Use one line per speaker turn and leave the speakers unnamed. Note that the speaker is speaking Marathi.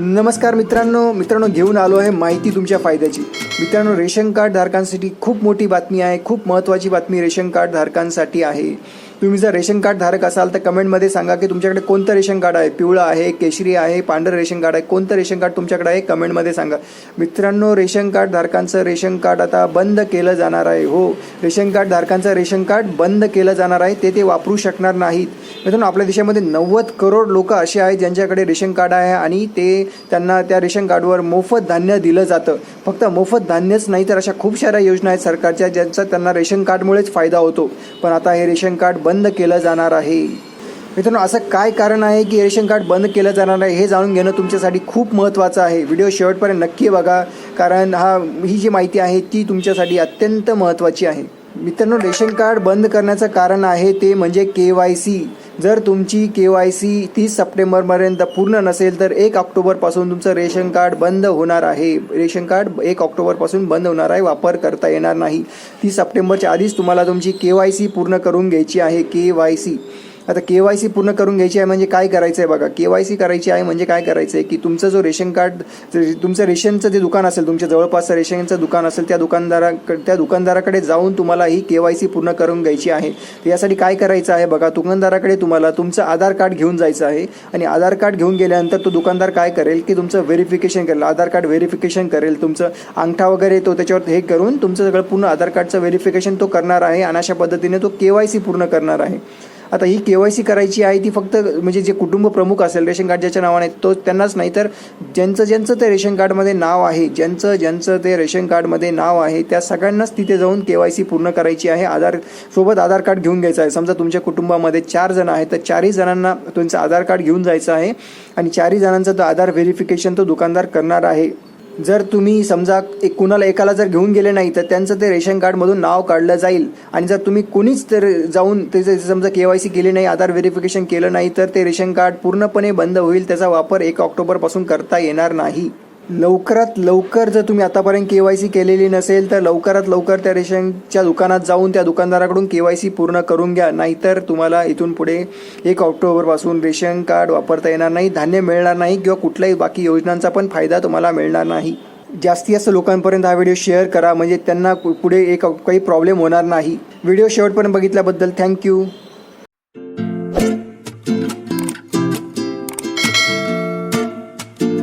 नमस्कार मित्रांनो मित्रांनो घेऊन आलो आहे माहिती तुमच्या फायद्याची. मित्रांनो रेशन कार्ड धारकांसाठी खूप मोठी बातमी आहे खूप महत्त्वाची बातमी रेशन कार्ड धारकांसाठी आहे. तुम्ही जर रेशन कार्ड धारक असाल तर कमेंटमध्ये सांगा की तुमच्याकडे कोणतं रेशन कार्ड आहे पिवळं आहे केशरी आहे पांढरं रेशन कार्ड आहे कोणतं रेशन कार्ड तुमच्याकडे आहे कमेंटमध्ये सांगा मित्रांनो रेशन कार्ड धारकांचं रेशन कार्ड आता बंद केलं जाणार आहे हो रेशन कार्ड धारकांचं रेशन कार्ड बंद केलं जाणार आहे ते ते वापरू शकणार नाहीत मित्रांनो आपल्या देशामध्ये नव्वद करोड लोक असे आहेत ज्यांच्याकडे रेशन कार्ड आहे आणि ते त्यांना त्या रेशन कार्डवर मोफत धान्य दिलं जातं फक्त मोफत धान्यच नाही तर अशा खूप साऱ्या योजना आहेत सरकारच्या ज्यांचा त्यांना रेशन कार्डमुळेच फायदा होतो पण आता हे रेशन कार्ड बंद केलं जाणार आहे. मित्रांनो असं काय कारण आहे की रेशन कार्ड बंद केलं जाणार आहे हे जाणून घेणं तुमच्यासाठी खूप महत्त्वाचं आहे. व्हिडिओ शेवटपर्यंत नक्की बघा कारण हा ही जी माहिती आहे ती तुमच्यासाठी अत्यंत महत्त्वाची आहे. मित्रांनो रेशन कार्ड बंद करण्याचं कारण आहे ते म्हणजे के वाय सी. जर तुमची के वाय सी तीस सप्टेंबरपर्यंत पूर्ण नसेल तर एक ऑक्टोबरपासून तुमचं रेशन कार्ड बंद होणार आहे. रेशन कार्ड एक ऑक्टोबरपासून बंद होणार आहे वापर करता येणार नाही. तीस सप्टेंबरच्या आधीच तुम्हाला तुमची के वाय सी पूर्ण करून घ्यायची आहे. K Y C. आता के वाय सी पूर्ण करून घ्यायची आहे म्हणजे काय करायचं आहे बघा. के वाय सी करायची आहे म्हणजे काय करायचं आहे की तुमचं जो रेशन कार्ड तुमचं रेशनचं जे दुकान असेल तुमच्या जवळपासचं रेशनचं दुकान असेल त्या दुकानदारा त्या दुकानदाराकडे जाऊन तुम्हाला ही के वाय सी पूर्ण करून घ्यायची आहे. तर यासाठी काय करायचं आहे बघा दुकानदाराकडे तुम्हाला तुमचं आधार कार्ड घेऊन जायचं आहे आणि आधार कार्ड घेऊन गेल्यानंतर तो दुकानदार काय करेल की तुमचं व्हेरिफिकेशन करेल. आधार कार्ड व्हेरिफिकेशन करेल तुमचं अंगठा वगैरे तो त्याच्यावर हे करून तुमचं सगळं पूर्ण आधार कार्डचं व्हेरिफिकेशन तो करणार आहे आणि अशा पद्धतीने तो के वाय सी पूर्ण करणार आहे. आता ही के वाय सी करायची आहे ती फक्त म्हणजे जे कुटुंब प्रमुख असेल रेशन कार्ड ज्याच्या नावाने तो त्यांनाच नाही तर ज्यांचं ज्यांचं ते रेशन कार्डमध्ये नाव आहे ज्यांचं ज्यांचं ते रेशन कार्डमध्ये नाव आहे त्या सगळ्यांनाच तिथे जाऊन के वाय सी पूर्ण करायची आहे आधार सोबत आधार कार्ड घेऊन घ्यायचं आहे. समजा तुमच्या कुटुंबामध्ये चार जण आहेत तर चारही जणांना तुमचं आधार कार्ड घेऊन जायचं आहे आणि चारही जणांचं तो आधार व्हेरिफिकेशन तो दुकानदार करणार आहे. जर तुम्ही समजा एक कुणाला एकाला जर घेऊन गेले नाही तर त्यांचं ते रेशन कार्डमधून नाव काढलं जाईल. आणि जर तुम्ही कुणीच तर जाऊन त्याचं समजा के वाय सी केली नाही आधार व्हेरिफिकेशन केलं नाही तर ते रेशन कार्ड पूर्णपणे बंद होईल त्याचा वापर एक ऑक्टोबरपासून करता येणार नाही. लवकरात लवकर जर तुम्ही आतापर्यंत के वाय सी केलेली नसेल तर लवकरात लवकर त्या रेशनच्या दुकानात जाऊन त्या दुकानदाराकडून के वाय सी पूर्ण करून घ्या. नाहीतर तुम्हाला इथून पुढे एक ऑक्टोबरपासून रेशन कार्ड वापरता येणार नाही धान्य मिळणार नाही किंवा कुठल्याही बाकी योजनांचा पण फायदा तुम्हाला मिळणार नाही. जास्तीत जास्त लोकांपर्यंत हा व्हिडिओ शेअर करा. म्हणजे त्यांना पुढे एक काही प्रॉब्लेम होणार नाही. व्हिडिओ शेवटपर्यंत बघितल्याबद्दल थँक्यू.